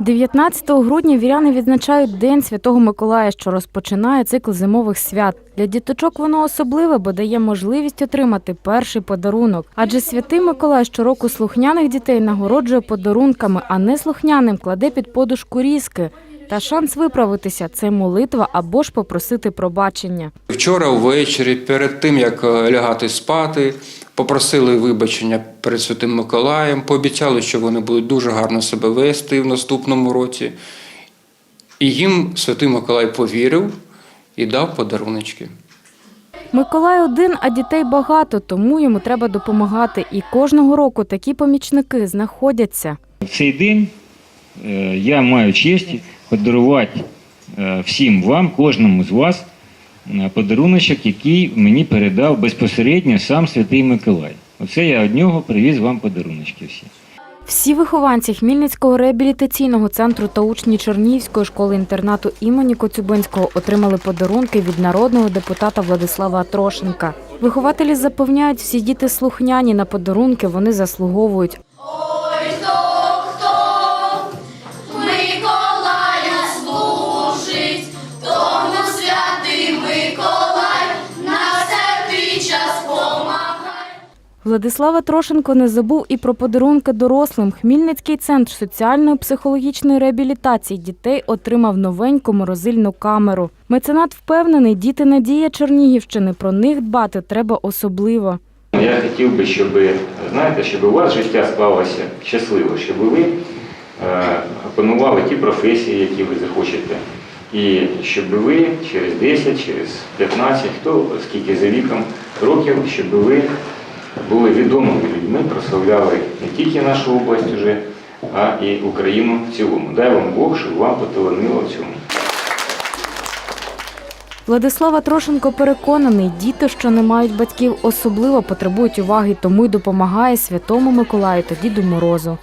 19 грудня віряни відзначають День Святого Миколая, що розпочинає цикл зимових свят. Для діточок воно особливе, бо дає можливість отримати перший подарунок. Адже святий Миколай щороку слухняних дітей нагороджує подарунками, а не слухняним кладе під подушку різки. Та шанс виправитися це молитва або ж попросити пробачення. Вчора ввечері, перед тим як е, лягати спати, попросили вибачення перед Святим Миколаєм, пообіцяли, що вони будуть дуже гарно себе вести в наступному році. І їм Святий Миколай повірив і дав подаруночки. Миколай один, а дітей багато, тому йому треба допомагати. І кожного року такі помічники знаходяться. В цей день е, я маю честь подарувати е, всім вам, кожному з вас, подаруночок, який мені передав безпосередньо сам Святий Миколай. Оце я від нього привіз вам подаруночки всі. Всі вихованці Хмільницького реабілітаційного центру та учні Чернігівської школи-інтернату імені Коцюбинського отримали подарунки від народного депутата Владислава Трошенка. Вихователі запевняють, всі діти слухняні на подарунки вони заслуговують. Владислава Трошенко не забув і про подарунки дорослим. Хмільницький центр соціальної психологічної реабілітації дітей отримав новеньку морозильну камеру. Меценат впевнений, діти надія Чернігівщини. Про них дбати треба особливо. Я хотів би, щоб знаєте, щоб у вас життя склалося щасливо, щоб ви е, опанували ті професії, які ви захочете. І щоб ви через 10, через 15, хто скільки за віком років, щоб ви були відомими людьми, прославляли не тільки нашу область уже, а і Україну в цілому. Дай вам Бог, щоб вам поталанило в цьому. Владислава Трошенко переконаний, діти, що не мають батьків, особливо потребують уваги, тому й допомагає Святому Миколаю та Діду Морозу.